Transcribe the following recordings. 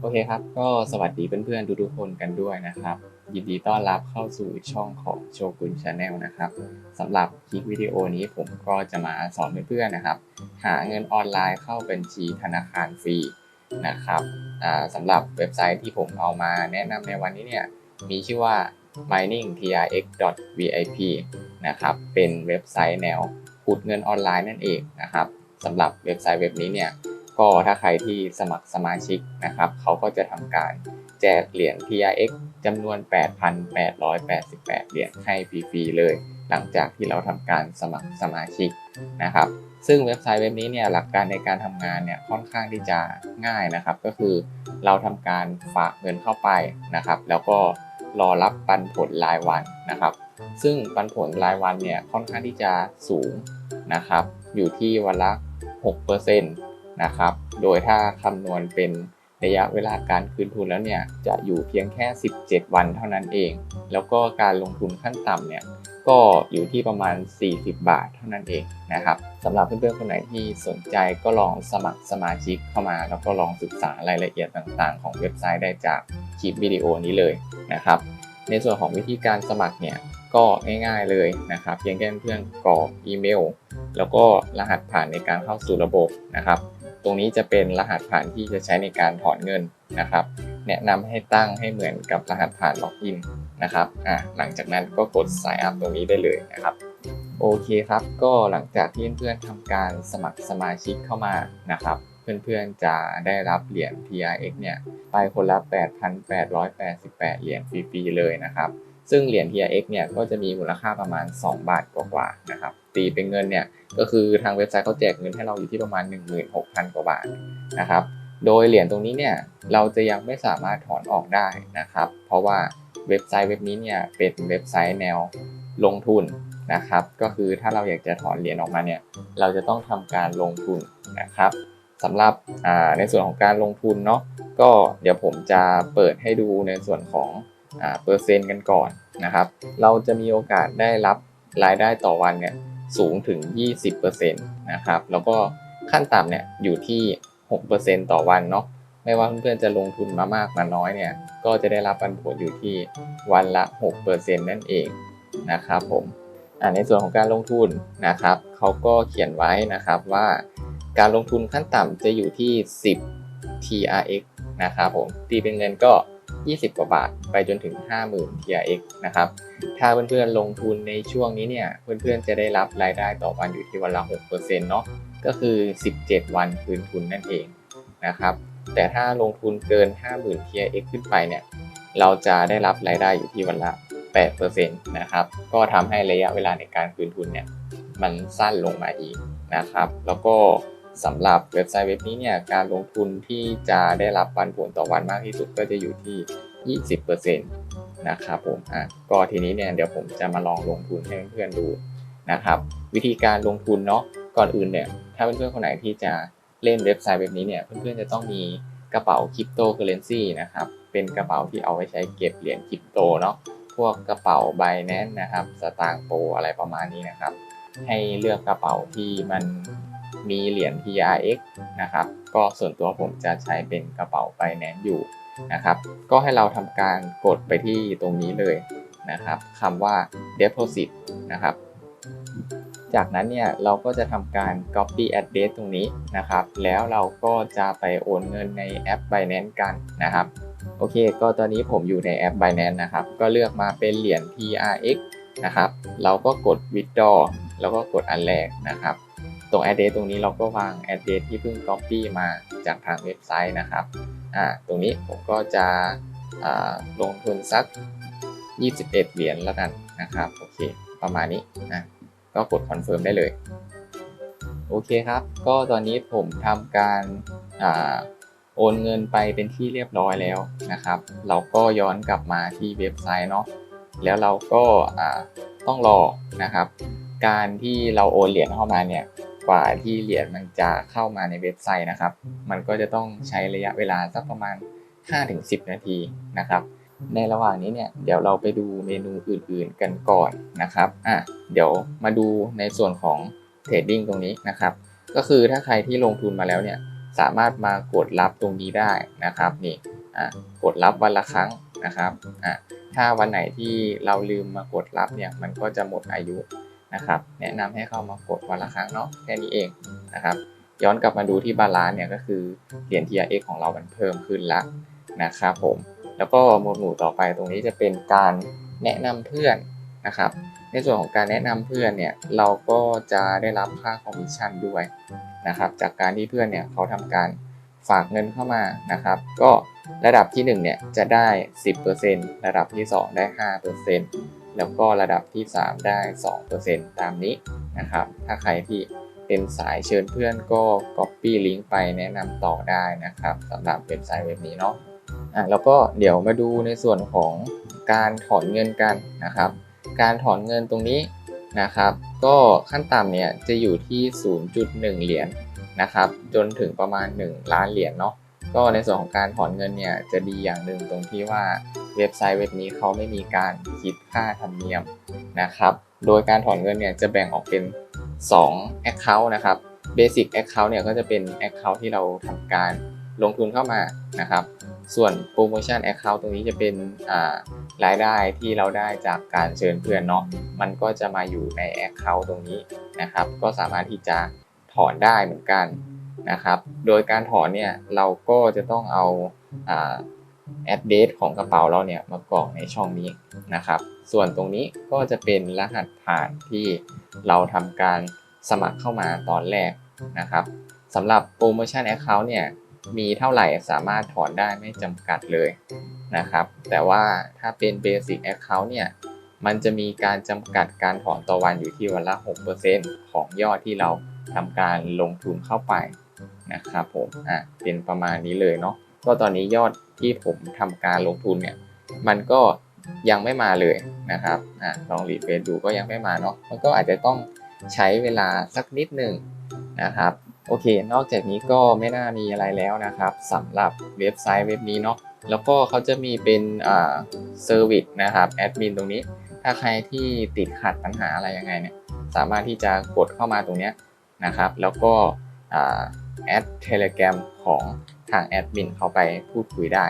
โอเคครับ ก็สวัสดีเพื่อนๆทุกๆคนกันด้วยนะครับ ยินดีต้อนรับเข้าสู่ช่องของโชกุนชาแนลนะครับสำหรับคลิปวิดีโอนี้ผมก็จะมาสอนเพื่อนๆนะครับ หาเงินออนไลน์เข้าบัญชีธนาคารฟรีนะครับสำหรับเว็บไซต์ที่ผมเอามาแนะนำในวันนี้เนี่ยมีชื่อว่า miningtrx.vip นะครับเป็นเว็บไซต์แนวขุดเงินออนไลน์นั่นเองนะครับสำหรับเว็บไซต์เว็บนี้เนี่ย ก็ถ้าใครที่สมัครสมาชิกนะครับ เขาก็จะทำการแจกเหรียญ TRX จำนวน 8,888 เหรียญให้ฟรีๆเลย หลังจากที่เราทำการสมัครสมาชิกนะครับ ซึ่งเว็บไซต์เว็บนี้เนี่ยหลักการในการทำงานเนี่ยค่อนข้างที่จะง่ายนะครับ ก็คือเราทำการฝากเงินเข้าไปนะครับ แล้วก็รอรับปันผลรายวันนะครับ ซึ่งปันผลรายวันเนี่ยค่อนข้างที่จะสูงนะครับ อยู่ที่วันละ6%นะครับ โดยถ้าคำนวณเป็นระยะเวลาการคืนทุนแล้วเนี่ยจะอยู่เพียงแค่ 17 วันเท่านั้นเอง แล้วก็การลงทุนขั้นต่ำเนี่ยก็อยู่ที่ประมาณ 40 บาทเท่านั้นเองนะครับสำหรับเพื่อนๆคนไหนที่สนใจก็ลองสมัครสมาชิกเข้ามา แล้วก็ลองศึกษารายละเอียดต่างๆ ของเว็บไซต์ได้จากคลิปวิดีโอนี้เลยนะครับในส่วนของวิธีการสมัครเนี่ยก็ง่ายๆเลยนะครับเพียงแค่เพื่อนกรอกอีเมล แล้วก็รหัสผ่านในการเข้าสู่ระบบนะครับ ตรงนี้จะเป็นรหัสผ่านที่จะใช้ในการถอนเงินนะครับ แนะนำให้ตั้งให้เหมือนกับรหัสผ่านล็อกอินนะครับอะหลังจากนั้นก็กด sign up ตรงนี้ได้เลยนะครับโอเคครับ ก็หลังจากที่เพื่อนๆทำการสมัครสมาชิกเข้ามานะครับเพื่อนๆจะได้รับเหรียญ TRX เนี่ยไปคนละ 8,888 เหรียญฟรีๆเลยนะครับ ซึ่งเหรียญ TRX เนี่ยก็จะมีมูลค่าประมาณ 2 บาทกว่าๆนะครับ ตีเป็นเงินเนี่ยก็คือทางเว็บไซต์เขาแจกเงินให้เราอยู่ที่ประมาณ 16,000 กว่าบาทนะครับ โดยเหรียญตรงนี้เนี่ยเราจะยังไม่สามารถถอนออกได้นะครับ เพราะว่าเว็บไซต์เว็บนี้เนี่ยเป็นเว็บไซต์แนวลงทุนนะครับ ก็คือถ้าเราอยากจะถอนเหรียญออกมาเนี่ยเราจะต้องทำการลงทุนนะครับสำหรับในส่วนของการลงทุนเนาะก็เดี๋ยวผมจะเปิดให้ดูในส่วนของเปอร์เซ็นต์กันก่อนนะครับ เราจะมีโอกาสได้รับรายได้ต่อวันเนี่ย สูงถึง 20%นะครับ แล้วก็ขั้นต่ำเนี่ยอยู่ที่ 6%ต่อวันเนาะ ไม่ว่าเพื่อนๆจะลงทุนมามากมาน้อยเนี่ย ก็จะได้รับปันผลอยู่ที่วันละ 6%นั่นเองนะครับผมในส่วนของการลงทุนนะครับเขาก็เขียนไว้นะครับว่าการลงทุนขั้นต่ำจะอยู่ที่ 10 TRX นะครับผมตีเป็นเงินก็ 20 กว่าบาท ไปจนถึง 50,000 TRX นะครับ ถ้าเพื่อนๆลงทุนในช่วงนี้เนี่ย เพื่อนๆจะได้รับรายได้ต่อวันอยู่ที่วันละ6%เนาะ ก็คือ 17 วันคืนทุนนั่นเองนะครับ แต่ถ้าลงทุนเกิน 50,000 TRX ขึ้นไปเนี่ย เราจะได้รับรายได้อยู่ที่วันละ8%นะครับ ก็ทำให้ระยะเวลาในการคืนทุนเนี่ย มันสั้นลงมาอีกนะครับ แล้วก็ สำหรับเว็บไซต์เว็บนี้เนี่ยการลงทุนที่จะได้รับปันผลต่อวันมากที่สุดก็จะอยู่ที่ 20%นะครับผมอะก็ทีนี้เนี่ยเดี๋ยวผมจะมาลองลงทุนให้เพื่อนๆดูนะครับวิธีการลงทุนเนาะก่อนอื่นเนี่ยถ้าเพื่อนๆคนไหนที่จะเล่นเว็บไซต์แบบนี้เนี่ยเพื่อนๆจะต้องมีกระเป๋าคริปโตเคอเรนซีนะครับเป็นกระเป๋าที่เอาไว้ใช้เก็บเหรียญคริปโตเนาะพวกกระเป๋าไบแนนนะครับสตางโปอะไรประมาณนี้นะครับให้เลือกกระเป๋าที่มัน มีเหรียญ TRX นะครับ ก็ส่วนตัวผมจะใช้เป็นกระเป๋าไ i แนนอยู่นะครับ ก็ให้เราทำการกดไปที่ตรงนี้เลยนะครับคำว่า deposit นะครับ จากนั้นเนี่ยเราก็จะทำการ copy address ตรงนี้นะครับ แล้วเราก็จะไปโอนเงินในแอป Binance กันนะครับโอเค ก็ตอนนี้ผมอยู่ในแอป Binance นะครับ ก็เลือกมาเป็นเหรียญ TRX นะครับ เราก็กด withdraw แล้วก็กดอันแรกนะครับ ตรง address ตรงนี้เราก็วาง address ที่เพิ่ง copy มาจากทางเว็บไซต์นะครับอ่าตรงนี้ผมก็จะลงทุนสัก 21 เหรียญแล้วกันนะครับโอเคประมาณนี้นะก็กดคอนเฟิร์มได้เลยโอเคครับ ก็ตอนนี้ผมทำการโอนเงินไปเป็นที่เรียบร้อยแล้วนะครับ เราก็ย้อนกลับมาที่เว็บไซต์เนาะแล้วเราก็ต้องรอนะครับ การที่เราโอนเหรียญเข้ามาเนี่ย กว่าที่เหรียญมันจะเข้ามาในเว็บไซต์นะครับ มันก็จะต้องใช้ระยะเวลาสักประมาณ 5-10 นาทีนะครับ ในระหว่างนี้เนี่ยเดี๋ยวเราไปดูเมนูอื่นๆกันก่อนนะครับอะเดี๋ยวมาดูในส่วนของเทรดดิ้งตรงนี้นะครับ ก็คือถ้าใครที่ลงทุนมาแล้วเนี่ยสามารถมากดรับตรงนี้ได้นะครับนี่อะกดรับวันละครั้งนะครับอะถ้าวันไหนที่เราลืมมากดรับเนี่ยมันก็จะหมดอายุ นะครับ แนะนำให้เข้ามากดวันละครั้งเนาะแค่นี้เองนะครับ ย้อนกลับมาดูที่บาลานซ์เนี่ยก็คือเหรียญ TRX ของเรามันเพิ่มขึ้นละนะครับผม แล้วก็หมวดหมู่ต่อไปตรงนี้จะเป็นการแนะนำเพื่อนนะครับ ในส่วนของการแนะนำเพื่อนเนี่ยเราก็จะได้รับค่าคอมมิชชั่นด้วยนะครับ จากการที่เพื่อนเนี่ยเขาทำการฝากเงินเข้ามานะครับ ก็ระดับที่1เนี่ยจะได้ 10%ระดับที่ 2 ได้ 5% แล้วก็ระดับที่ 3 ได้ 2%ตามนี้นะครับ ถ้าใครที่เป็นสายเชิญเพื่อนก็ Copy ลิงก์ไปแนะนำต่อได้นะครับสำหรับเว็บไซต์เว็บนี้เนาะอะแล้วก็เดี๋ยวมาดูในส่วนของการถอนเงินกันนะครับ การถอนเงินตรงนี้นะครับ ก็ขั้นต่ำเนี่ยจะอยู่ที่ 0.1 เหรียญนะครับจนถึงประมาณ 1 ล้านเหรียญเนาะก็ในส่วนของการถอนเงินเนี่ยจะดีอย่างหนึ่งตรงที่ว่า เว็บไซต์เว็บนี้เขาไม่มีการคิดค่าธรรมเนียมนะครับ โดยการถอนเงินเนี่ยจะแบ่งออกเป็น 2 Account นะครับ Basic Account เนี่ยก็จะเป็น Account ที่เราทำการลงทุนเข้ามานะครับ ส่วน Promotion Account ตรงนี้จะเป็นรายได้ที่เราได้จากการเชิญเพื่อนเนาะ มันก็จะมาอยู่ใน Account ตรงนี้นะครับ ก็สามารถที่จะถอนได้เหมือนกันนะครับ โดยการถอนเนี่ยเราก็จะต้องเอา อ่า address ของกระเป๋าเราเนี่ยมากรอกในช่องนี้นะครับ ส่วนตรงนี้ก็จะเป็นรหัสผ่านที่เราทำการสมัครเข้ามาตอนแรกนะครับสำหรับ Promotion Account เนี่ยมีเท่าไหร่สามารถถอนได้ไม่จำกัดเลยนะครับ แต่ว่าถ้าเป็น Basic Account เนี่ยมันจะมีการจำกัดการถอนต่อวันอยู่ที่วันละ 6%ของยอดที่เราทำการลงทุนเข้าไปนะครับผมอะเป็นประมาณนี้เลยเนาะก็ตอนนี้ยอด ที่ผมทำการลงทุนเนี่ยมันก็ยังไม่มาเลยนะครับอะลองรีเฟรชดูก็ยังไม่มาเนาะมันก็อาจจะต้องใช้เวลาสักนิดหนึ่งนะครับโอเค นอกจากนี้ก็ไม่น่ามีอะไรแล้วนะครับสำหรับเว็บไซต์เว็บนี้เนาะแล้วก็เขาจะมีเป็นเซอร์วิสนะครับแอดมินตรงนี้ ถ้าใครที่ติดขัดปัญหาอะไรยังไงเนี่ยสามารถที่จะกดเข้ามาตรงนี้นะครับ แล้วก็แอดเทเลแกรมของ ทางแอดมินเขาไปพูดคุยได้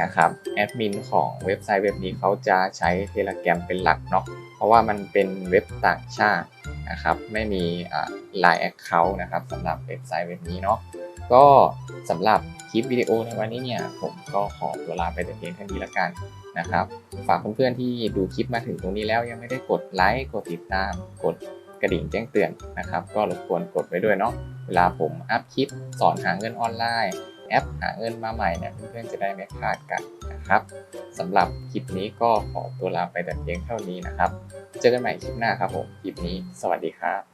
นะครับแอดมินของเว็บไซต์เว็บนี้เขาจะใช้เทเลแกรมเป็นหลักเนาะเพราะว่ามันเป็นเว็บต่างชาตินะครับไม่มีไลน์แอคเคาท์นะครับสำหรับเว็บไซต์เว็บนี้เนาะก็สำหรับคลิปวิดีโอในวันนี้เนี่ยผมก็ขอตัวลาไปแต่เพียงเท่านี้ละกันนะครับฝากเพื่อนๆที่ดูคลิปมาถึงตรงนี้แล้วยังไม่ได้กดไลค์กดติดตามกดกระดิ่งแจ้งเตือนนะครับ ก็รบกวนกดไว้ด้วยเนาะเวลาผมอัพคลิปสอนหาเงินออนไลน์ แอปหาเงินมาใหม่เนี่ยเพื่อนๆจะได้ไม่พลาดกันนะครับสำหรับคลิปนี้ก็ขอตัวลาไปแต่เพียงเท่านี้นะครับ เจอกันใหม่คลิปหน้าครับผม คลิปนี้สวัสดีครับ